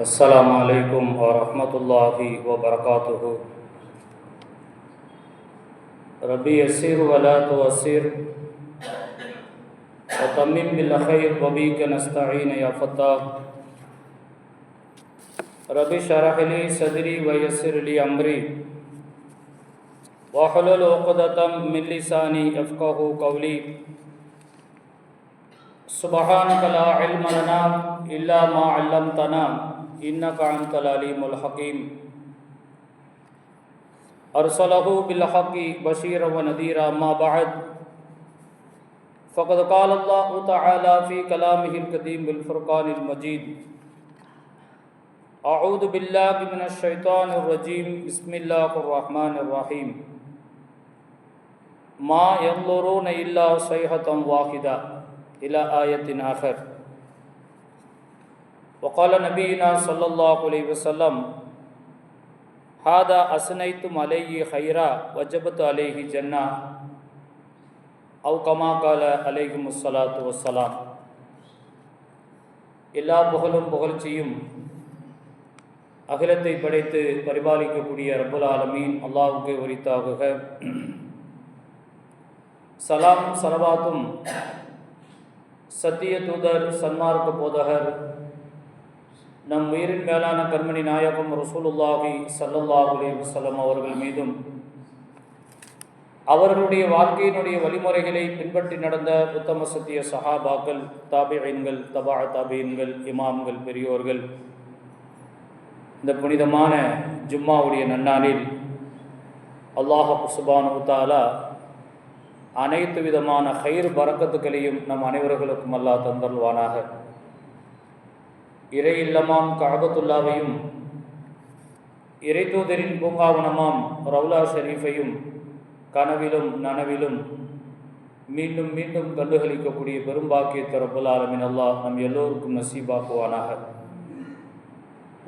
السلام علیکم ورحمۃ اللہ وبرکاتہ۔ ربی اسیر ولا تو اسیر وتمم بالخیر وبی کے نستعین یا فتح ربی شرح لی صدری ویسر لی امری۔ واحلل عقدتم من لسانی افقہ قولی۔ سبحانک لا علم لنا الا ما علمتنا۔ ان کا انت العلیم الحکیم ارسلہ بالحق بشیر و نذیر ما بعد. فقد قال اللہ تعالی فی کلامہ القدیم بالفرقان المجید اعوذ باللہ من الشیطان الرجیم بسم اللہ الرحمن الرحیم ما ينظرون الا صيحه واحده الى ايه اخر وقال نبينا صلى الله عليه وسلم هذا أثنيتم عليه خيرا وجبت عليه جنة أو كما قال عليهم الصلاة والسلام எல்லா புகழும் புகழ்ச்சியும் அகிலத்தை படைத்து பரிபாலிக்கக்கூடிய ரப்புல் ஆலமீன் அல்லாஹுக்கு உரித்தாகுக சலாம் சலவாத்தும் சத்திய தூதர் சன்மார்க்க போதகர் நம் உயிரின் மேலான கண்மணி நாயகம் ரசூலுல்லாஹி சல்லல்லாஹு வசலம் அவர்கள் மீதும் அவர்களுடைய வாழ்க்கையினுடைய வழிமுறைகளை பின்பற்றி நடந்த உத்தம சத்திய சஹாபாக்கள் தாபியன்கள் தபா தாபியன்கள் இமாம்கள் பெரியோர்கள் இந்த புனிதமான ஜும்மாவுடைய நன்னாளில் அல்லாஹ் சுபானு தாலா அனைத்து விதமான ஹயிர் பறக்கத்துக்களையும் நம் அனைவர்களுக்கும் அல்லா தந்தல்வானாக இறை இல்லமாம் காபத்துல்லாவையும் இறைதூதரின் பூங்காவனமாம் ரவுலா ஷெரீஃபையும் கனவிலும் நனவிலும் மீண்டும் மீண்டும் கண்டுகளிக்கக்கூடிய பெரும்பாக்கிய ரப்புல் ஆலமின். அல்லாஹ் நம் எல்லோருக்கும் நசீபாக்குவானாக.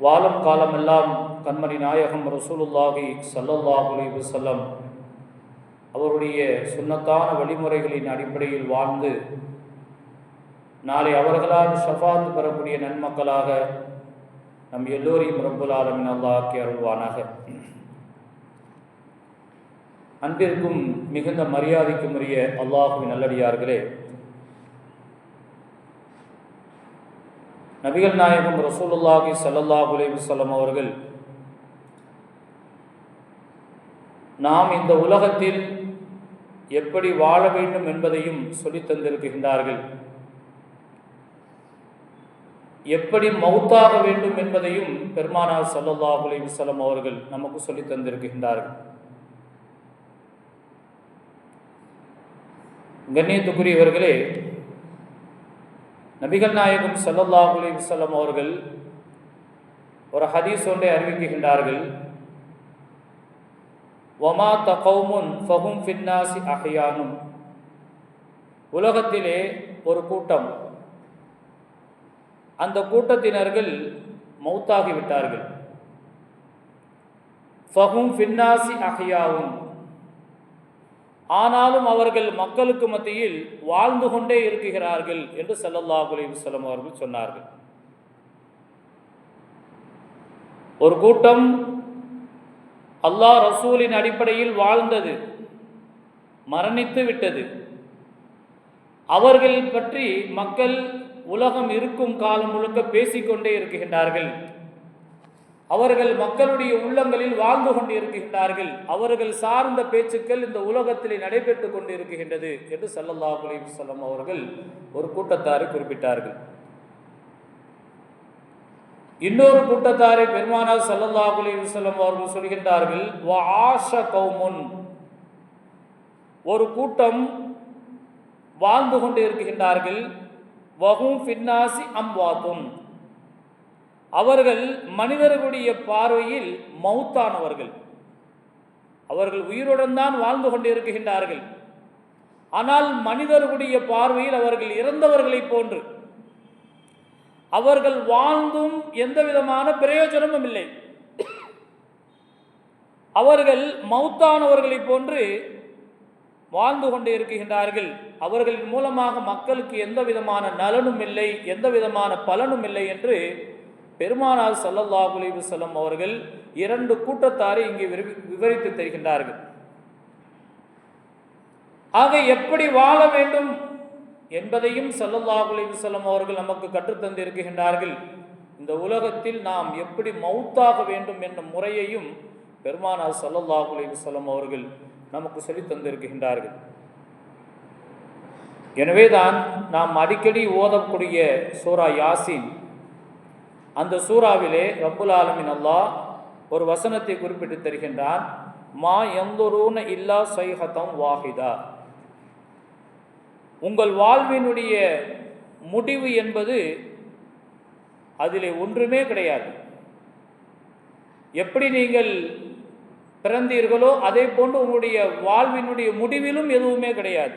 வாழும் காலமெல்லாம் கண்மணி நாயகம் ரசூலுல்லாஹி சல்லல்லாஹு அலைஹி அவருடைய சுண்ணத்தான வழிமுறைகளின் அடிப்படையில் வாழ்ந்து நாளை அவர்களால் ஷஃபாத் பெறக்கூடிய நன்மக்களாக நம் எல்லோரையும் ரப்புல் ஆலமின் அருள்வானாக. அன்பிற்கும் மிகுந்த மரியாதைக்கும் உரிய அல்லாஹுவின் நல்லடியார்களே நபிகள் நாயகம் ரசூலுல்லாஹி சல்லல்லாஹு அலைஹி அவர்கள் நாம் இந்த உலகத்தில் எப்படி வாழ வேண்டும் என்பதையும் சொல்லித் தந்திருக்கின்றார்கள். எப்படி மௌத்தாக வேண்டும் என்பதையும் பெருமானார் சல்லல்லாஹு விசலம் அவர்கள் நமக்கு சொல்லித் தந்திருக்கின்றார்கள். கண்ணியத்துக்குரியவர்களே நபிகள் நாயகம் சல்லல்லாஹு விசலம் அவர்கள் ஒரு ஹதீஸ் ஒன்றை அறிவிக்கின்றார்கள். ஒமா தகவுமுன் ஃபஹும் ஃபின்னாசி அஹியானும். உலகத்திலே ஒரு கூட்டம் அந்த கூட்டத்தினர்கள் மௌத்தாகிவிட்டார்கள். ஃபஹும் ஃபின்னாசி அஹியாவும். ஆனாலும் அவர்கள் மக்களுக்கு மத்தியில் வாழ்ந்து கொண்டே இருக்குகிறார்கள் என்று சல்லல்லாஹு அலைஹி அவர்கள் சொன்னார்கள். ஒரு கூட்டம் அல்லாஹ் ரசூலின் அடிப்படையில் வாழ்ந்தது மரணித்து விட்டது. அவர்கள் பற்றி மக்கள் உலகம் இருக்கும் காலம் முழுக்க பேசிக்கொண்டே இருக்கின்றார்கள். அவர்கள் மக்களுடைய உள்ளங்களில் வாழ்ந்து கொண்டு இருக்கின்றார்கள் அவர்கள் சார்ந்த பேச்சுக்கள் இந்த உலகத்தில் நடைபெற்று கொண்டு இருக்கின்றது என்று சல்லல்லா அலைஹி அவர்கள் ஒரு கூட்டத்தாரை குறிப்பிட்டார்கள். இன்னொரு கூட்டத்தாரை பெருமானார் சல்லல்லா அலிசல்லம் அவர்கள் சொல்கின்றார்கள் ஆஷ கௌமுன். ஒரு கூட்டம் வாழ்ந்து கொண்டு இருக்கின்றார்கள் வகும் ஃபின்னாசி அம்வாத்தும். அவர்கள் மனிதர்களுடைய பார்வையில் மௌத்தானவர்கள். அவர்கள் உயிருடன் தான் வாழ்ந்து கொண்டு இருக்கின்றார்கள் ஆனால் மனிதர்களுடைய பார்வையில் அவர்கள் இறந்தவர்களைப் போன்று. அவர்கள் வாழ்ந்தும் எந்த விதமான பிரயோஜனமும் இல்லை. அவர்கள் மௌத்தானவர்களைப் போன்று வாழ்ந்து கொண்டே இருக்கின்றார்கள். அவர்களின் மூலமாக மக்களுக்கு எந்த விதமான நலனும் இல்லை எந்த விதமான பலனும் இல்லை என்று பெருமானார் ஸல்லல்லாஹு அலைஹி அவர்கள் இரண்டு கூட்டத்தாரை இங்கே விவரி- விவரித்து தருகின்றார்கள். ஆக எப்படி வாழ வேண்டும் என்பதையும் ஸல்லல்லாஹு அலைஹி அவர்கள் நமக்கு கற்றுத்தந்து இருக்கின்றார்கள் இந்த உலகத்தில் நாம் எப்படி மௌத்தாக வேண்டும் என்ற முறையையும் பெருமானார் ஸல்லல்லாஹு அலைஹி அவர்கள் நமக்கு சொல்லி தந்திருக்கின்றார்கள். எனவேதான் நாம் அடிக்கடி ஓதக்கூடிய சூரா யாசின் அந்த சூறாவிலே ரப்புல் ஆலமின் ஒரு வசனத்தை குறிப்பிட்டு தருகின்றான் மா எந்தொருன இல்லா சைஹதம் வாஹிதா. உங்கள் வாழ்வினுடைய முடிவு என்பது அதிலே ஒன்றுமே கிடையாது. எப்படி நீங்கள் பிறந்தீர்களோ அதே போன்று உங்களுடைய வாழ்வினுடைய முடிவிலும் எதுவுமே கிடையாது.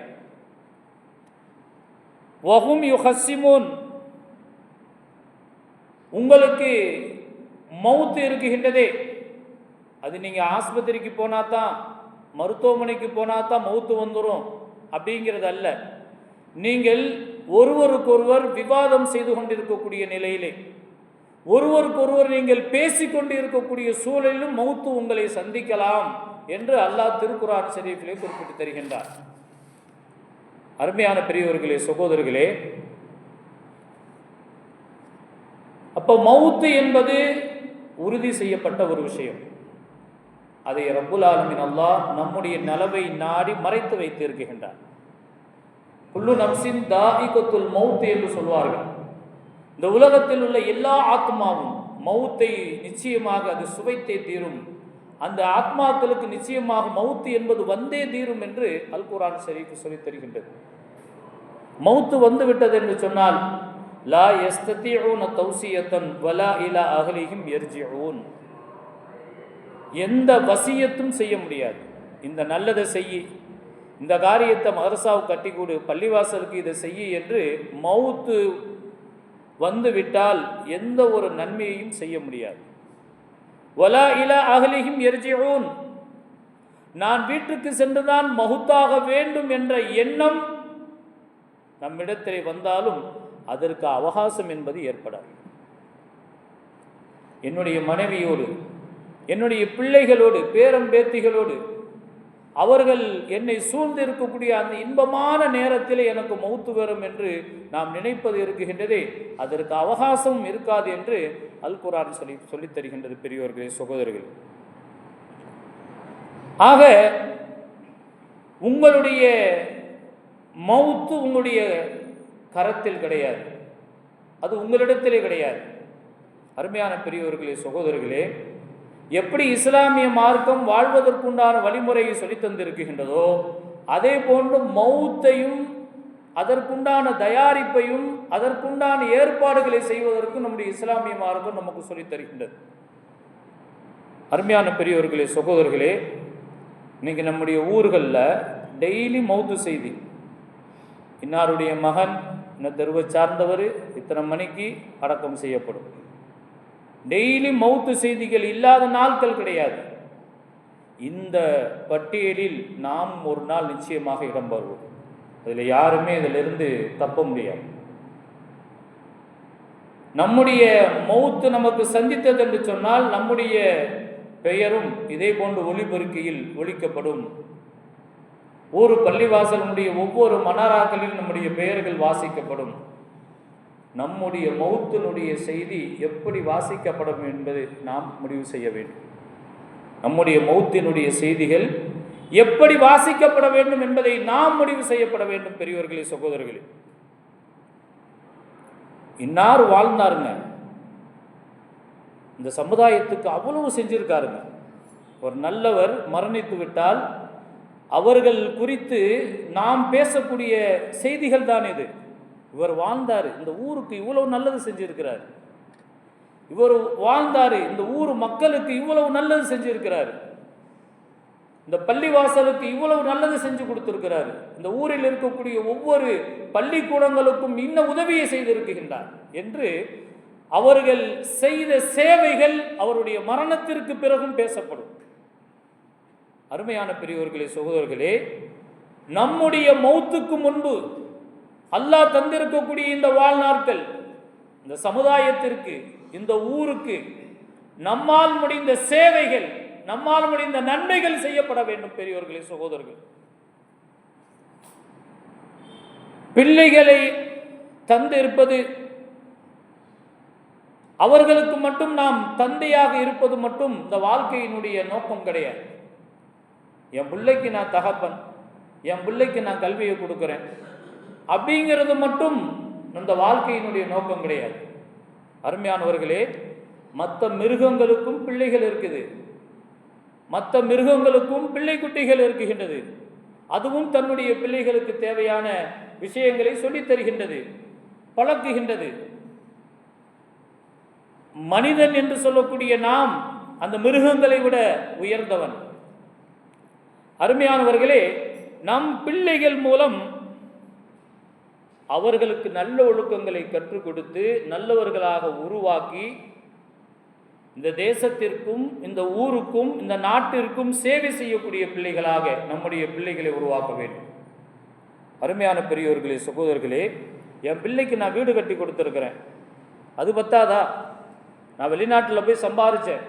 வஹும் யுஹஸ்ஸிமூன். உங்களுக்கு மவுத்து இருக்குகின்றதே. அது நீங்கள் ஆஸ்பத்திரிக்கு போனால் தான் மருத்துவமனைக்கு போனால் தான் மவுத்து வந்துடும் அப்படிங்கிறது அல்ல. நீங்கள் ஒருவருக்கொருவர் விவாதம் செய்து கொண்டிருக்கக்கூடிய நிலையிலே. ஒருவருக்கொருவர் நீங்கள் பேசிக்கொண்டு இருக்கக்கூடிய சூழலிலும் மௌத்து உங்களை சந்திக்கலாம் என்று அல்லாஹ் திருக்குரான் ஷரீஃபிலே குறிப்பிட்டு தருகின்றார். அருமையான பெரியவர்களே சகோதரர்களே அப்போ மவுத்து என்பது உறுதி செய்யப்பட்ட ஒரு விஷயம். அதை ரப்புல் ஆலமின் அல்லாஹ் நம்முடைய நலவை நாடி மறைத்து வைத்திருக்கின்றார். குல்லு நப்சின் தாஇகத்துல் மவுத்து என்று சொல்வார்கள். இந்த உலகத்தில் உள்ள எல்லா ஆத்மாவும் மவுத்தை நிச்சயமாக அது சுவைத்தே தீரும். அந்த ஆத்மாக்களுக்கு நிச்சயமாக மவுத்து என்பது வந்தே தீரும் என்று அல் குரான் ஷரீஃப் சொல்லித் தருகின்றது. மவுத்து வந்து விட்டது என்று சொன்னால் லா எஸ்தத்தியூன தௌசியத்தன் வலா இலா அகலிஹிம் எர்ஜிஊன் எந்த வசியத்தும் செய்ய முடியாது. இந்த நல்லதை செய்ய இந்த காரியத்தை மதரசாவுக்கு கட்டி கொடு பள்ளிவாசலுக்கு இதை செய்ய என்று மவுத்து வந்து விட்டால் எந்த ஒரு நன்மையையும் செய்ய முடியாது. வலா இலா அகலியும் எர்ஜிஊன் நான் வீட்டுக்கு சென்றுதான் மகுத்தாக வேண்டும் என்ற எண்ணம் நம்மிடத்தில் வந்தாலும் அதற்கு அவகாசம் என்பது ஏற்படாது. என்னுடைய மனைவியோடு என்னுடைய பிள்ளைகளோடு பேரம்பேத்திகளோடு அவர்கள் என்னை சூழ்ந்து இருக்கக்கூடிய அந்த இன்பமான நேரத்தில் எனக்கு மௌத்து வரும் என்று நாம் நினைப்பது இருக்குகின்றதே அதற்கு அவகாசம் இருக்காது என்று அல் குரான் சொல்லி சொல்லித் தருகின்றது பெரியோர்களே சகோதரர்கள். ஆக உங்களுடைய மவுத்து உங்களுடைய கரத்தில் கிடையாது. அது உங்களிடத்திலே கிடையாது. அருமையான பெரியவர்களே சகோதரர்களே எப்படி இஸ்லாமிய மார்க்கம் வாழ்வதற்குண்டான வழிமுறையை சொல்லித் தந்திருக்கின்றதோ அதே போன்று மௌத்தையும் அதற்குண்டான தயாரிப்பையும் அதற்குண்டான ஏற்பாடுகளை செய்வதற்கு நம்முடைய இஸ்லாமிய மார்க்கம் நமக்கு சொல்லித் தருகின்றது அருமையான பெரியவர்களே சகோதரர்களே இன்னைக்கு நம்முடைய ஊர்களில் டெய்லி மௌத்து செய்தி. இன்னாருடைய மகன் இன்ன தெருவை சார்ந்தவர் இத்தனை மணிக்கு அடக்கம் செய்யப்படும். டெய்லி மௌத்து செய்திகள் இல்லாத நாட்கள் கிடையாது. இந்த பட்டியலில் நாம் ஒரு நாள் நிச்சயமாக இடம் வருவோம் அதில் யாருமே இதிலிருந்து தப்ப முடியாது. நம்முடைய மௌத்து நமக்கு சந்தித்தது என்று சொன்னால் நம்முடைய பெயரும் இதே போன்று ஒளிபெருக்கையில் ஒழிக்கப்படும் ஒரு பள்ளிவாசலுடைய ஒவ்வொரு மனாராக்களில் நம்முடைய பெயர்கள் வாசிக்கப்படும். நம்முடைய மௌத்தினுடைய செய்தி எப்படி வாசிக்கப்படும் என்பது நாம் முடிவு செய்ய வேண்டும். நம்முடைய மௌத்தினுடைய செய்திகள் எப்படி வாசிக்கப்பட வேண்டும் என்பதை நாம் முடிவு செய்யப்பட வேண்டும் பெரியவர்களே சகோதரர்களே. இன்னார் வாழ்ந்தாருங்க. இந்த சமுதாயத்துக்கு அவ்வளவு செஞ்சிருக்காருங்க. ஒரு நல்லவர் மரணித்து விட்டால் அவர்கள் குறித்து நாம் பேசக்கூடிய செய்திகள் தான் இது. இவர் வாழ்ந்தார். இந்த ஊருக்கு இவ்வளவு நல்லது செஞ்சிருக்கிறார். இவர் வாழ்ந்தார். இந்த ஊர் மக்களுக்கு இவ்வளவு நல்லது செஞ்சிருக்கிறார். இந்த பள்ளிவாசலுக்கு இவ்வளவு நல்லது செஞ்சு கொடுத்திருக்கிறார். இந்த ஊரில் இருக்கக்கூடிய ஒவ்வொரு பள்ளிக்கூடங்களுக்கும் இன்ன உதவியை செய்திருக்கின்றார் என்று அவர்கள் செய்த சேவைகள் அவருடைய மரணத்திற்கு பிறகும் பேசப்படும். அருமையான பெரியவர்களே சகோதரர்களே நம்முடைய மௌத்துக்கு முன்பு அல்லாஹ் தந்திருக்கக்கூடிய இந்த வாழ்நாட்கள் இந்த சமுதாயத்திற்கு இந்த ஊருக்கு நம்மால் முடிந்த சேவைகள் நம்மால் முடிந்த நன்மைகள் செய்யப்பட வேண்டும் பெரியோர்களே சகோதரர்கள். பிள்ளைகளை தந்திருப்பது அவர்களுக்கு மட்டும் நாம் தந்தையாக இருப்பது மட்டும் இந்த வாழ்க்கையினுடைய நோக்கம் கிடையாது. என் பிள்ளைக்கு நான் தகப்பன் என் பிள்ளைக்கு நான் கல்வியை கொடுக்குறேன். அப்படிங்கிறது மட்டும் இந்த வாழ்க்கையினுடைய நோக்கம் கிடையாது. அருமையானவர்களே மற்ற மிருகங்களுக்கும் பிள்ளைகள் இருக்குது. மற்ற மிருகங்களுக்கும் பிள்ளை குட்டிகள் இருக்குகின்றது அதுவும் தன்னுடைய பிள்ளைகளுக்கு தேவையான விஷயங்களை சொல்லித் தருகின்றது பழக்குகின்றது. மனிதன் என்று சொல்லக்கூடிய நாம் அந்த மிருகங்களை விட உயர்ந்தவன். அருமையானவர்களே நம் பிள்ளைகள் மூலம் அவர்களுக்கு நல்ல ஒழுக்கங்களை கற்றுக் கொடுத்து நல்லவர்களாக உருவாக்கி இந்த தேசத்திற்கும் இந்த ஊருக்கும் இந்த நாட்டிற்கும் சேவை செய்யக்கூடிய பிள்ளைகளாக நம்முடைய பிள்ளைகளை உருவாக்க வேண்டும். அருமையான பெரியோர்களே சகோதரர்களே என் பிள்ளைக்கு நான் வீடு கட்டி கொடுத்துருக்குறேன். அது பத்தாதா? நான் வெளிநாட்டில் போய் சம்பாதிச்சேன்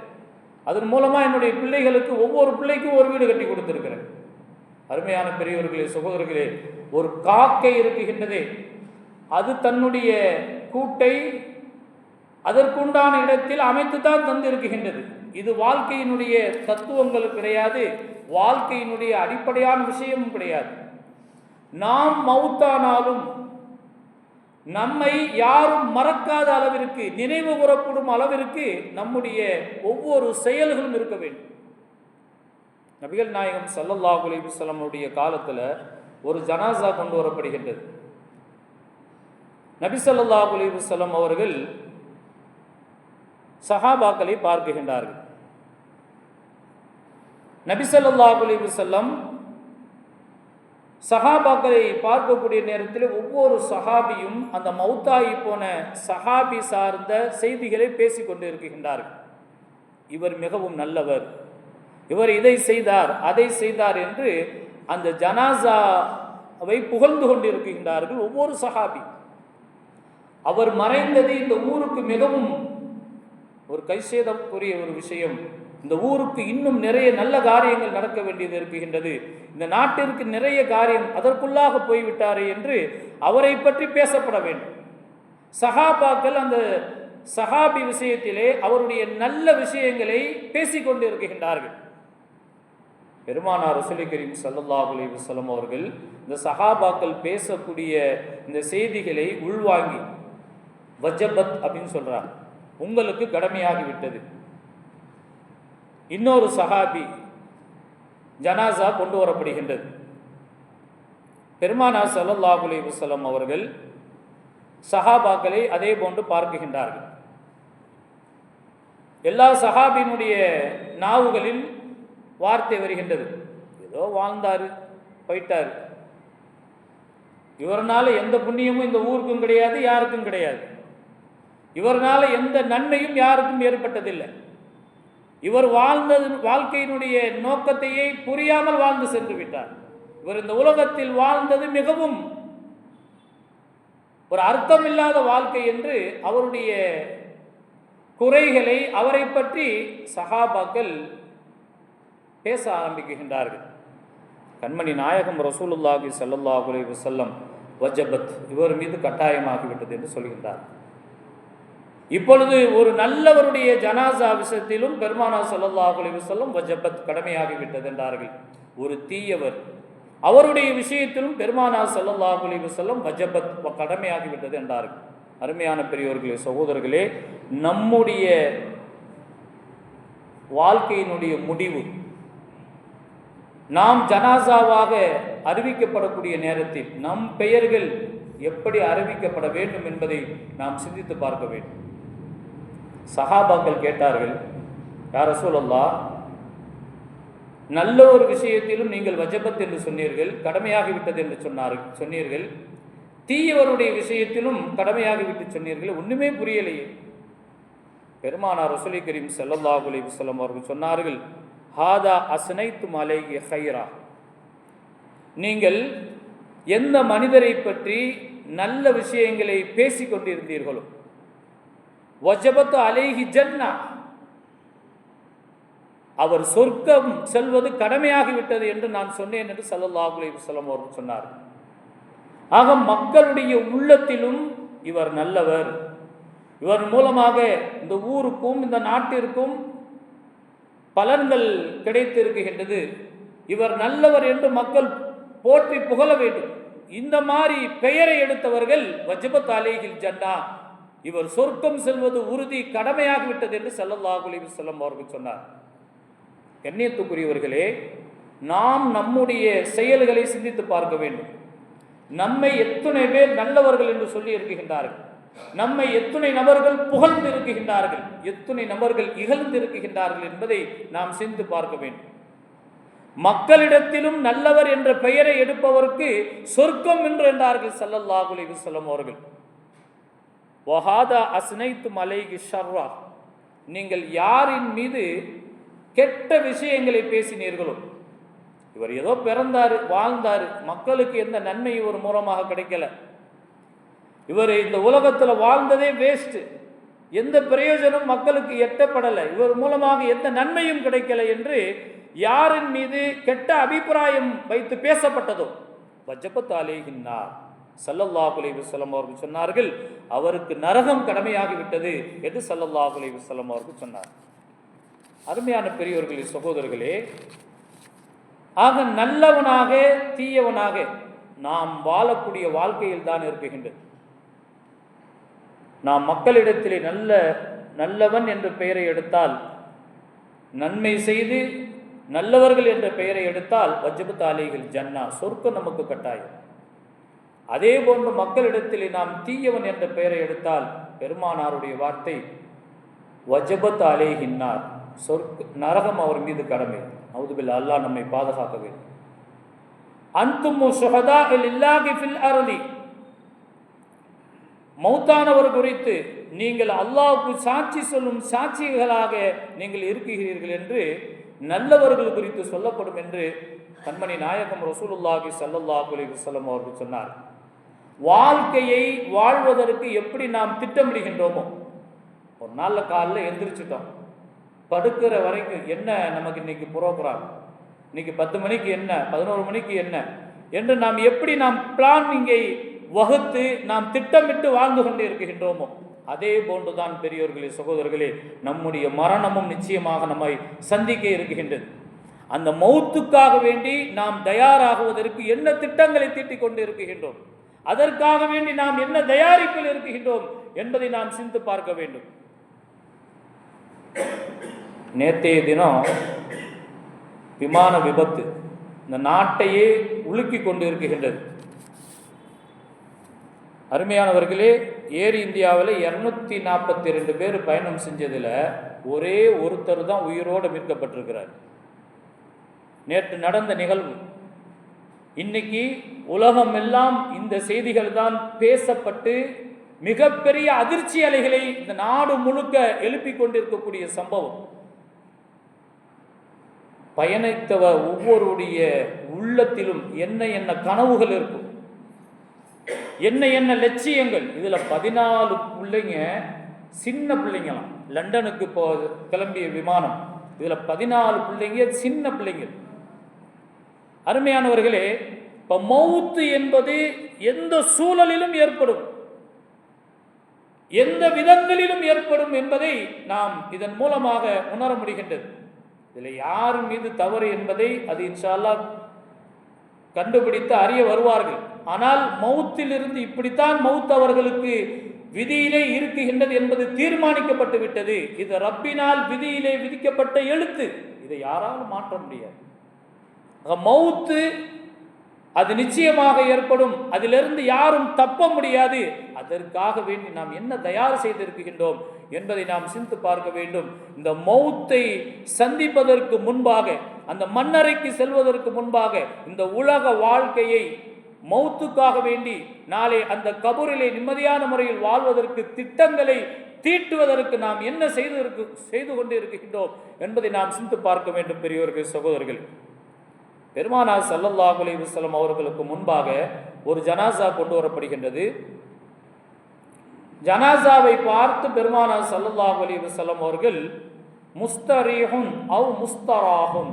அதன் மூலமாக என்னுடைய பிள்ளைகளுக்கு ஒவ்வொரு பிள்ளைக்கும் ஒரு வீடு கட்டி கொடுத்துருக்குறேன். அருமையான பெரியவர்களே சகோதரர்களே ஒரு காக்கை இருக்குகின்றதே அது தன்னுடைய கூட்டை அதற்குண்டான இடத்தில் அமைத்து தான் தந்திருக்கின்றது. இது வாழ்க்கையினுடைய தத்துவங்கள் கிடையாது வாழ்க்கையினுடைய அடிப்படையான விஷயமும் கிடையாது. நாம் மௌத்தானாலும் நம்மை யாரும் மறக்காத அளவிற்கு நினைவு கூறப்படும் அளவிற்கு நம்முடைய ஒவ்வொரு செயல்களும் இருக்க வேண்டும். நபிகள் நாயகம் சல்லல்லா குலிபுசல்லமுடைய காலத்தில் ஒரு ஜனாசா கொண்டு வரப்படுகின்றது. நபி ஸல்லல்லாஹு அவர்கள் சஹாபாக்களை பார்க்குகின்றார்கள். நபி ஸல்லல்லாஹு சஹாபாக்களை பார்க்கக்கூடிய நேரத்தில் ஒவ்வொரு சஹாபியும் அந்த மௌத்தாகி போன சஹாபி சார்ந்த செய்திகளை பேசிக்கொண்டு இருக்கின்றார்கள். இவர் மிகவும் நல்லவர். இவர் இதை செய்தார் அதை செய்தார் என்று அந்த ஜனாசாவை புகழ்ந்து கொண்டிருக்கின்றார்கள் ஒவ்வொரு சஹாபி. அவர் மறைந்தது இந்த ஊருக்கு மிகவும் ஒரு கைசேதக்குரிய ஒரு விஷயம். இந்த ஊருக்கு இன்னும் நிறைய நல்ல காரியங்கள் நடக்க வேண்டியது இருக்கின்றது. இந்த நாட்டிற்கு நிறைய காரியம் அதற்குள்ளாக போய்விட்டாரே என்று அவரை பற்றி பேசப்பட வேண்டும். சஹாபாக்கள் அந்த சஹாபி விஷயத்திலே அவருடைய நல்ல விஷயங்களை பேசிக்கொண்டு இருக்கின்றார்கள் பெருமானார் ரசூலி கரீம் சல்லல்லாஹு அலி வசலம் அவர்கள் இந்த சஹாபாக்கள் பேசக்கூடிய இந்த செய்திகளை உள்வாங்கி வஜபத் அப்படின்னு சொல்கிறார் உங்களுக்கு கடமையாகிவிட்டது இன்னொரு சஹாபி ஜனாசா கொண்டு வரப்படுகின்றது. பெருமானா சல்லல்லா அலி வசலம் அவர்கள் சஹாபாக்களை அதே போன்று பார்க்குகின்றார்கள். எல்லா சஹாபியினுடைய நாவுகளில் வார்த்தை வருகின்றது. ஏதோ வாழ்ந்தாரு போயிட்டாரு. இவரனால எந்த புண்ணியமும் இந்த ஊருக்கும் கிடையாது யாருக்கும் கிடையாது. இவரனால எந்த நன்மையும் யாருக்கும் ஏற்பட்டதில்லை. இவர் வாழ்ந்தது வாழ்க்கையினுடைய நோக்கத்தையே புரியாமல் வாழ்ந்து சென்று விட்டார். இவர் இந்த உலகத்தில் வாழ்ந்தது மிகவும் ஒரு அர்த்தமில்லாத வாழ்க்கை என்று அவருடைய குறைகளை அவரை பற்றி சகாபாக்கள் பேச ஆரம்பிக்கின்றார்கள். கண்மணி நாயகம் ரசூலுல்லாஹி ஸல்லல்லாஹு அலைஹி வஸல்லம் வஜபத் இவர் மீது கட்டாயமாகிவிட்டது என்று சொல்கின்றார். இப்பொழுது ஒரு நல்லவருடைய ஜனாசா விஷயத்திலும் பெருமானா ஸல்லல்லாஹு அலைஹி வஸல்லம் வஜபத் கடமையாகிவிட்டது என்றார்கள். ஒரு தீயவர் அவருடைய விஷயத்திலும் பெருமானா ஸல்லல்லாஹு அலைஹி வஸல்லம் வஜபத் கடமையாகிவிட்டது என்றார்கள். அருமையான பெரியோர்களே சகோதரர்களே நம்முடைய வாழ்க்கையினுடைய முடிவு நாம் ஜனாசாவாக அறிவிக்கப்படக்கூடிய நேரத்தில் நம் பெயர்கள் எப்படி அறிவிக்கப்பட வேண்டும் என்பதை நாம் சிந்தித்து பார்க்க வேண்டும். சஹாபாக்கள் கேட்டார்கள் யார் ரசூலல்லா நல்ல ஒரு விஷயத்திலும் நீங்கள் வஜபத் என்று சொன்னீர்கள் கடமையாகிவிட்டது என்று சொன்னார் சொன்னீர்கள். தீயவருடைய விஷயத்திலும் கடமையாகிவிட்டு சொன்னீர்கள் ஒன்றுமே புரியலையே. பெருமானார் ரசூலி கரீம் ஸல்லல்லாஹு அலைஹி அவர்கள் சொன்னார்கள் ஹாதா அஸ்னைத்து மலைகி ஹைரா நீங்கள் எந்த மனிதரை பற்றி நல்ல விஷயங்களை பேசிக் கொண்டிருந்தீர்களோ வஜபத்து அலேஹி ஜன்னா அவர் சொர்க்கம் செல்வது கடமையாகிவிட்டது என்று நான் சொன்னேன் என்று சல்லல்லாஹு அலைஹி அவர்கள் சொன்னார். ஆக மக்களுடைய உள்ளத்திலும் இவர் நல்லவர். இவர் மூலமாக இந்த ஊருக்கும் இந்த நாட்டிற்கும் பலன்கள் கிடைத்திருக்கின்றது. இவர் நல்லவர் என்று மக்கள் போற்றி புகழ வேண்டும். இந்த மாதிரி பெயரை எடுத்தவர்கள் வஜபத் அலேஹில் ஜன்னா. இவர் சொர்க்கம் செல்வது உறுதி கடமையாகிவிட்டது என்று ஸல்லல்லாஹு அலைஹி அவர்கள் சொன்னார். கண்ணியத்துக்குரியவர்களே நாம் நம்முடைய செயல்களை சிந்தித்து பார்க்க வேண்டும். நம்மை எத்தனை பேர் நல்லவர்கள் என்று சொல்லி இருக்கின்றார்கள். நம்மை எத்தனை நபர்கள் புகழ்ந்து இருக்குகின்றார்கள் எத்தனை நபர்கள் இகழ்ந்து இருக்குகின்றார்கள் என்பதை நாம் சிந்து பார்க்க வேண்டும். மக்களிடத்திலும் நல்லவர் என்ற பெயரை எடுப்பவருக்கு சொர்க்கம் என்று என்றார்கள் சல்லல்லாஹுலி விசலம் அவர்கள். வஹாதா அஸ்னைத்து மலைகி ஷர்ரா. நீங்கள் யாரின் மீது கெட்ட விஷயங்களை பேசினீர்களோ? இவர் ஏதோ பிறந்தாரு வாழ்ந்தாரு. மக்களுக்கு எந்த நன்மை ஒரு மூலமாக கிடைக்கல. இவர் இந்த உலகத்தில் வாழ்ந்ததே வேஸ்ட்டு எந்த பிரயோஜனம் மக்களுக்கு எட்டப்படலை. இவர் மூலமாக எந்த நன்மையும் கிடைக்கல என்று யாரின் மீது கெட்ட அபிப்பிராயம் வைத்து பேசப்பட்டதோ? வஜபத் அலேகின்னார் சல்லல்லாஹு அலைஹி அவர்கள் சொன்னார்கள் அவருக்கு நரகம் கடமையாகிவிட்டது என்று சல்லல்லா அலைஹி வஸல்லம் அவர்கள் சொன்னார். அருமையான பெரியவர்களே சகோதரர்களே ஆக நல்லவனாக தீயவனாக நாம் வாழக்கூடிய வாழ்க்கையில் தான் இருக்குகின்றது நாம் மக்களிடத்திலே நல்ல நல்லவன் என்ற பெயரை எடுத்தால் நன்மை செய்து நல்லவர்கள் என்ற பெயரை எடுத்தால் வஜ்பத் அலைகள் ஜன்னா சொர்க்கம் நமக்கு கட்டாயம். அதே போன்று மக்களிடத்திலே நாம் தீயவன் என்ற பெயரை எடுத்தால் பெருமானாருடைய வார்த்தை வஜபத் அலேஹின்னார் சொர்க்க நரகம் அவர் மீது கடமை. அவுதுபில் அல்லாஹ் நம்மை பாதுகாக்க வேண்டும். அந்தும் சுஹதா இல்லாஹி ஃபில் அருதி. மௌத்தானவர் குறித்து நீங்கள் அல்லாவுக்கு சாட்சி சொல்லும் சாட்சிகளாக நீங்கள் இருக்கிறீர்கள் என்று நல்லவர்கள் குறித்து சொல்லப்படும் என்று கண்மணி நாயகம் ரசூலுல்லாஹி ஸல்லல்லாஹு அலைஹி வஸல்லம் அவர்கள் சொன்னார். வாழ்க்கையை வாழ்வதற்கு எப்படி நாம் திட்டமிடுகின்றோமோ? ஒரு நாளில் காலில் எந்திரிச்சிட்டோம். படுக்கிற வரைக்கும் என்ன நமக்கு இன்னைக்கு புரோகிராம் இன்னைக்கு பத்து மணிக்கு என்ன? பதினோரு மணிக்கு என்ன? என்று நாம் எப்படி நாம் பிளானிங்கை வகுத்து நாம் திட்டமிட்டு வாழ்ந்து கொண்டு இருக்கின்றோமோ அதே போன்றுதான் பெரியோர்களே சகோதரர்களே நம்முடைய மரணமும் நிச்சயமாக நம்மை சந்திக்க இருக்கின்றது. அந்த மௌத்துக்காக வேண்டி நாம் தயாராகுவதற்கு என்ன திட்டங்களை தீட்டிக் கொண்டு இருக்கின்றோம்? அதற்காக வேண்டி நாம் என்ன தயாரிப்பில் இருக்கின்றோம் என்பதை நாம் சிந்து பார்க்க வேண்டும். நேற்றைய தினம் விமான விபத்து இந்த நாட்டையே உலுக்கி கொண்டு இருக்கின்றது. அருமையானவர்களே ஏர் இந்தியாவில் இரநூத்தி நாற்பத்தி ரெண்டு பேர் பயணம் செஞ்சதில் ஒரே ஒருத்தர் தான் உயிரோடு மீட்கப்பட்டிருக்கிறார். நேற்று நடந்த நிகழ்வு. இன்னைக்கு உலகமெல்லாம் இந்த செய்திகள் தான் பேசப்பட்டு மிகப்பெரிய அதிர்ச்சி அலைகளை இந்த நாடு முழுக்க எழுப்பி கொண்டிருக்கக்கூடிய சம்பவம். பயணித்தவ ஒவ்வொருடைய உள்ளத்திலும் என்ன என்ன கனவுகள் இருக்கும். என்ன என்ன லட்சியங்கள்? இதுல பதினாலு பிள்ளைங்க சின்ன பிள்ளைங்களாம். லண்டனுக்கு இப்போ கிளம்பிய விமானம். இதுல பதினாலு பிள்ளைங்க சின்ன பிள்ளைங்க. அருமையானவர்களே இப்ப மௌத்து என்பது எந்த சூழலிலும் ஏற்படும். எந்த விதங்களிலும் ஏற்படும் என்பதை நாம் இதன் மூலமாக உணர முடிகின்றது. இதில் யார் மீது தவறு என்பதை அது இன்ஷால்லா கண்டுபிடித்து அறிய வருவார்கள். ஆனால் மௌத்திலிருந்து இப்படித்தான் மௌத் அவர்களுக்கு விதியிலே இருக்குகின்றது என்பது தீர்மானிக்கப்பட்டு விட்டது. இது ரப்பினால் விதியிலே விதிக்கப்பட்ட எழுத்து. இதை யாராலும் மாற்ற முடியாது. மவுத்து மௌத்து அது நிச்சயமாக ஏற்படும். அதிலிருந்து யாரும் தப்ப முடியாது. அதற்காக வேண்டி நாம் என்ன தயார் செய்திருக்கின்றோம் என்பதை நாம் சிந்து பார்க்க வேண்டும். இந்த மௌத்தை சந்திப்பதற்கு முன்பாக அந்த மன்னரைக்கு செல்வதற்கு முன்பாக இந்த உலக வாழ்க்கையை மௌத்துக்காக வேண்டி நாளை அந்த கபூரிலே நிம்மதியான முறையில் வாழ்வதற்கு திட்டங்களை தீட்டுவதற்கு நாம் என்ன செய்து இருக்கு செய்து கொண்டு இருக்கின்றோம் என்பதை நாம் சிந்து பார்க்க வேண்டும் பெரியவர்கள் சகோதரர்கள். பெருமானார் சல்லல்லாஹு அலைஹி வஸல்லம் அவர்களுக்கு முன்பாக ஒரு ஜனாசா கொண்டு வரப்படுகின்றது. ஜனாசாவை பார்த்து பெருமானார் ஸல்லல்லாஹு அலைஹி வஸல்லம் அவர்கள் முஸ்தரீகும் அவ் முஸ்தராகும்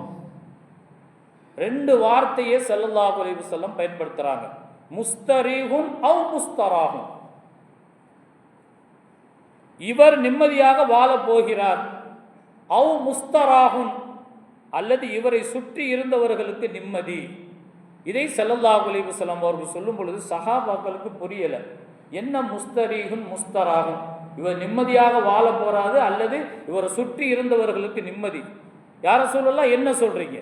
ரெண்டு வார்த்தையே ஸல்லல்லாஹு அலைஹி செல்லம் பயன்படுத்துறாங்க. முஸ்தரீகும் அவ் முஸ்தராகும் இவர் நிம்மதியாக வாழப் போகிறார். அவ் முஸ்தராகும் அல்லது இவரை சுற்றி இருந்தவர்களுக்கு நிம்மதி. இதை ஸல்லல்லாஹு அலைஹி செல்லம் அவர்கள் சொல்லும் பொழுது சஹாபாக்களுக்கு புரியல. என்ன முஸ்தரீகும் முஸ்தராகும் இவர் நிம்மதியாக வாழ போகிறாரு அல்லது இவரை சுற்றி இருந்தவர்களுக்கு நிம்மதி? யாரை சொல்லலாம்? என்ன சொல்றீங்க?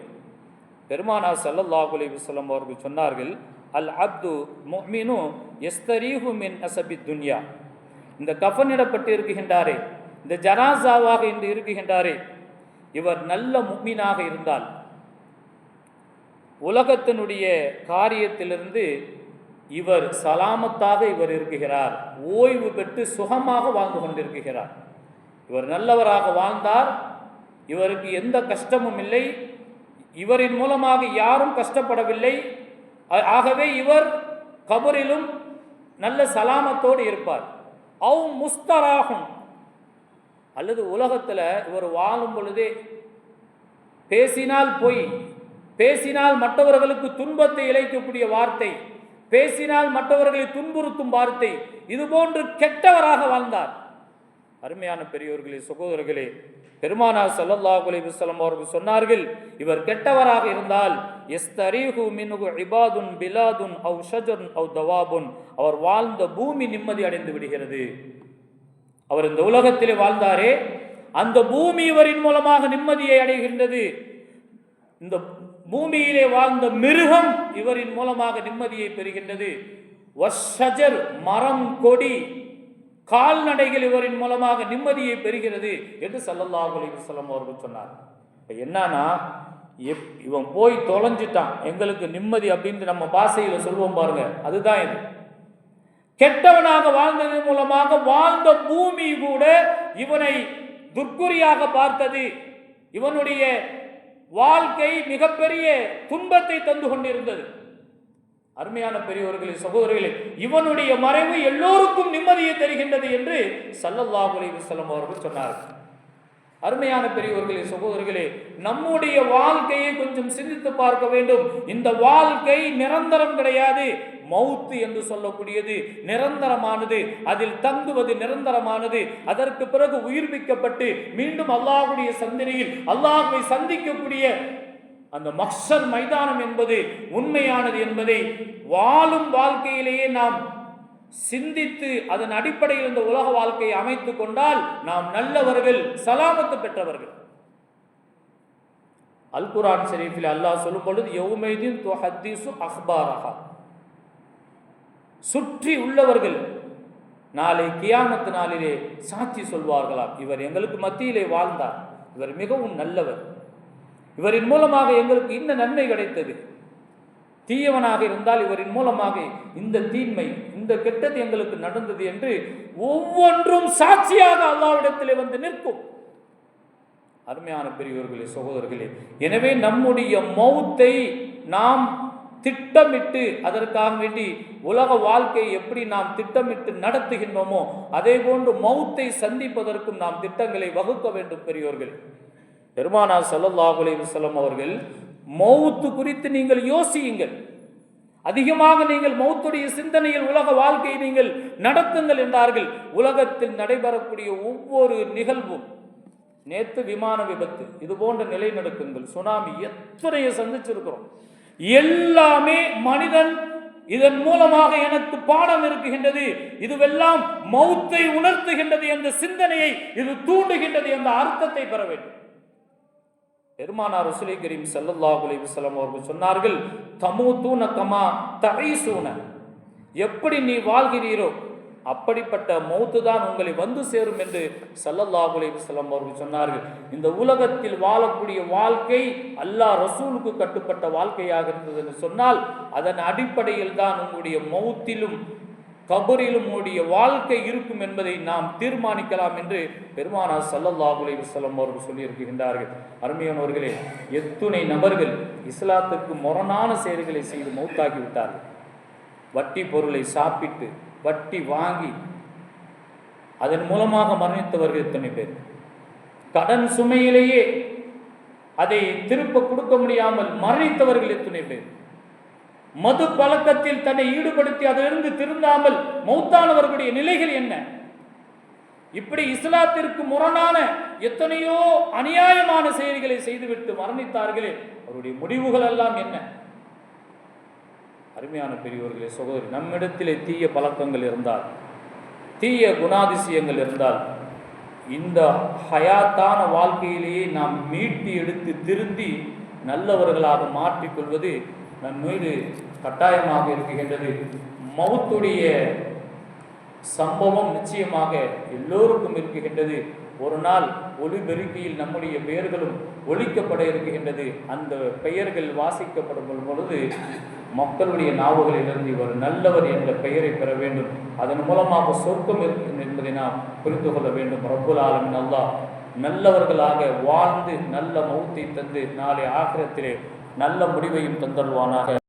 பெருமானா ஸல்லல்லாஹு அலைஹி வஸல்லம் அவர்கள் சொன்னார்கள் அல் அப்து முஃமினு எஸ்தரீஹு மின் அசபி துன்யா. இந்த கஃனிடப்பட்டு இருக்குகின்றாரே இந்த ஜனாசாவாக இன்று இருக்குகின்றாரே இவர் நல்ல முக்மீனாக இருந்தால் உலகத்தினுடைய காரியத்திலிருந்து இவர் சலாமத்தாக இவர் இருக்குகிறார் ஓய்வு பெற்று சுகமாக வாழ்ந்து கொண்டிருக்கிறார். இவர் நல்லவராக வாழ்ந்தார் இவருக்கு எந்த கஷ்டமும் இல்லை இவரின் மூலமாக யாரும் கஷ்டப்படவில்லை. ஆகவே இவர் கபரிலும் நல்ல சலாமத்தோடு இருப்பார். அவ் முஸ்தராகும் அல்லது உலகத்தில் இவர் வாழும் பொழுதே பேசினால் பொய் பேசினால் மற்றவர்களுக்கு துன்பத்தை இழைக்கக்கூடிய வார்த்தை பேசினால் மற்றவர்களை துன்புறுத்தும் வார்த்தை இது போன்று கெட்டவராக வாழ்ந்தார். அருமையான பெரியோர்களே சகோதரர்களே பெருமானார் சல்லல்லா குலிபுசலம் அவர்கள் சொன்னார்கள் இவர் கெட்டவராக இருந்தால் எஸ்தரீஹு மின்ஹு இபாதுன் பிலாதுன் அவ் ஷஜருன் தவாபுன். அவர் வாழ்ந்த பூமி நிம்மதி அடைந்து விடுகிறது. அவர் இந்த உலகத்திலே வாழ்ந்தாரே அந்த பூமி இவரின் மூலமாக நிம்மதியை அடைகின்றது. இந்த பூமியிலே வாழ்ந்த மிருகம் இவரின் மூலமாக நிம்மதியை பெறுகின்றது. வஷஜர் மரம் கொடி கால்நடைகள் இவரின் மூலமாக நிம்மதியை பெறுகிறது என்று சல்லல்லா அலைஹி வஸல்லம் அவர்கள் சொன்னார். இப்போ என்னன்னா எப் இவன் போய் தொலைஞ்சிட்டான். எங்களுக்கு நிம்மதி அப்படின்னு நம்ம பாஷையில் சொல்லுவோம் பாருங்க. அதுதான் இது. கெட்டவனாக வாழ்ந்ததன் மூலமாக வாழ்ந்த பூமி கூட இவனை துர்க்குறியாக பார்த்தது. இவனுடைய வாழ்க்கை மிகப்பெரிய துன்பத்தை தந்து கொண்டிருந்தது. அருமையான பெரியவர்களே சகோதரர்களே இவனுடைய மறைவு எல்லோருக்கும் நிம்மதியை தருகின்றது என்று ஸல்லல்லாஹு அலைஹி அவர்கள் சொன்னார்கள். அருமையான பெரியவர்களே சகோதரர்களே நம்முடைய வாழ்க்கையை கொஞ்சம் சிந்தித்து பார்க்க வேண்டும். இந்த வாழ்க்கை நிரந்தரம் கிடையாது. மௌத்து என்று சொல்லக்கூடியது நிரந்தரமானது. அதில் தங்குவது நிரந்தரமானது. அதற்கு பிறகு உயிர்ப்பிக்கப்பட்டு மீண்டும் அல்லாஹ்வுடைய சந்தனையில் அல்லாஹுவை சந்திக்கக்கூடிய அந்த மக்சர் மைதானம் என்பது உண்மையானது என்பதை வாழும் வாழ்க்கையிலேயே நாம் சிந்தித்து அதன் அடிப்படையில் இந்த உலக வாழ்க்கையை அமைத்துக் கொண்டால் நாம் நல்லவர்கள் சலாமத்து பெற்றவர்கள் அல் குரான் ஷெரீஃபில் அல்லாஹ் சொல்லும் பொழுது யௌமைதீன் துஹத்தீசு அஹ்பாரஹா. சுற்றி உள்ளவர்கள் நாளை கியாமத்து நாளிலே சாட்சி சொல்வார்களாம். இவர் எங்களுக்கு மத்தியிலே வாழ்ந்தார். இவர் மிகவும் நல்லவர். இவரின் மூலமாக எங்களுக்கு இந்த நன்மை கிடைத்தது. தீயவனாக இருந்தால் இவரின் மூலமாக இந்த தீன்மை இந்த கெட்டது எங்களுக்கு நடந்தது என்று ஒவ்வொன்றும் சாட்சியாக அல்லாவிடத்திலே வந்து நிற்கும். அருமையான பெரியவர்களே சகோதரர்களே எனவே நம்முடைய மௌத்தை நாம் திட்டமிட்டு அதற்காக வேண்டி உலக வாழ்க்கையை எப்படி நாம் திட்டமிட்டு நடத்துகின்றோமோ அதே போன்று மௌத்தை சந்திப்பதற்கும் நாம் திட்டங்களை வகுக்க வேண்டும் பெரியோர்கள். பெருமானா ஸல்லல்லாஹு அலைஹி அவர்கள் மௌத்து குறித்து நீங்கள் யோசியுங்கள். அதிகமாக நீங்கள் மௌத்துடைய சிந்தனையில் உலக வாழ்க்கையை நீங்கள் நடத்துங்கள் என்றார்கள். உலகத்தில் நடைபெறக்கூடிய ஒவ்வொரு நிகழ்வும் நேற்று விமான விபத்து இது போன்ற நிலைநடுக்கங்கள் சுனாமி எத்தனையை சந்திச்சிருக்கிறோம். எல்லாமே மனிதன் இதன் மூலமாக எனக்கு பாடம் இருக்குகின்றது இதுவெல்லாம் மௌத்தை உணர்த்துகின்றது என்ற சிந்தனையை இது தூண்டுகின்றது என்ற அர்த்தத்தை பெற வேண்டும். பெருமானார் ரசூலை கரீம் ஸல்லல்லாஹு அலைஹி வஸல்லம் அவர்கள் சொன்னார்கள் தமூதூன கமா தஈசூன. எப்படி நீ வாழ்கிறீரோ அப்படிப்பட்ட மௌத்து தான் உங்களை வந்து சேரும் என்று ஸல்லல்லாஹு அலைஹி அவர்கள் சொன்னார்கள். இந்த உலகத்தில் வாழக்கூடிய வாழ்க்கை அல்லாஹ் ரசூலுக்கு கட்டுப்பட்ட வாழ்க்கையாக இருந்தது என்று சொன்னால் அதன் அடிப்படையில் தான் உங்களுடைய மௌத்திலும் கபரிலும் உடைய வாழ்க்கை இருக்கும் என்பதை நாம் தீர்மானிக்கலாம் என்று பெருமானார் ஸல்லல்லாஹு அலைஹி அவர்கள் சொல்லியிருக்கின்றார்கள். அருமையானவர்களே எத்துணை நபர்கள் இஸ்லாத்துக்கு முரணான செயல்களை செய்து மௌத்தாகி விட்டார்கள். வட்டி பொருளை சாப்பிட்டு வட்டி வாங்கி அதன் மூலமாக மரணித்தவர்கள் எத்தனை பேர்? கடன் சுமையிலேயே அதை திருப்ப கொடுக்க முடியாமல் மரணித்தவர்கள் எத்தனை பேர்? மது பழக்கத்தில் தன்னை ஈடுபடுத்தி அதிலிருந்து திருந்தாமல் மௌத்தானவர்களுடைய நிலைகள் என்ன? இப்படி இஸ்லாத்திற்கு முரணான எத்தனையோ அநியாயமான செயல்களை செய்துவிட்டு மரணித்தார்களே அவருடைய முடிவுகள் எல்லாம் என்ன? அருமையான பெரியவர்களே சகோதரி நம்மிடத்திலே தீய பழக்கங்கள் இருந்தால் தீய குணாதிசயங்கள் இருந்தால் இந்த ஹயாத்தான வாழ்க்கையிலேயே நாம் மீட்டி எடுத்து திருந்தி நல்லவர்களாக மாற்றிக்கொள்வது நம்மீது கட்டாயமாக இருக்கின்றது. மவுத்துடைய சம்பவம் நிச்சயமாக எல்லோருக்கும் இருக்குகின்றது ஒரு நாள் ஒளிபெருக்கியில் நம்முடைய பெயர்களும் ஒழிக்கப்பட இருக்கின்றது. அந்த பெயர்கள் வாசிக்கப்படும் பொழுது மக்களுடைய நாவுகளிலிருந்து இவர் நல்லவர் என்ற பெயரை பெற வேண்டும். அதன் மூலமாக சொர்க்கம் என்பதை நாம் புரிந்து கொள்ள வேண்டும். ரப்புல் ஆலமின் அல்லாஹ் நல்லவர்களாக வாழ்ந்து நல்ல மௌத்தை தந்து நாளை ஆகிரத்திலே நல்ல முடிவையும் தந்தல்வானாக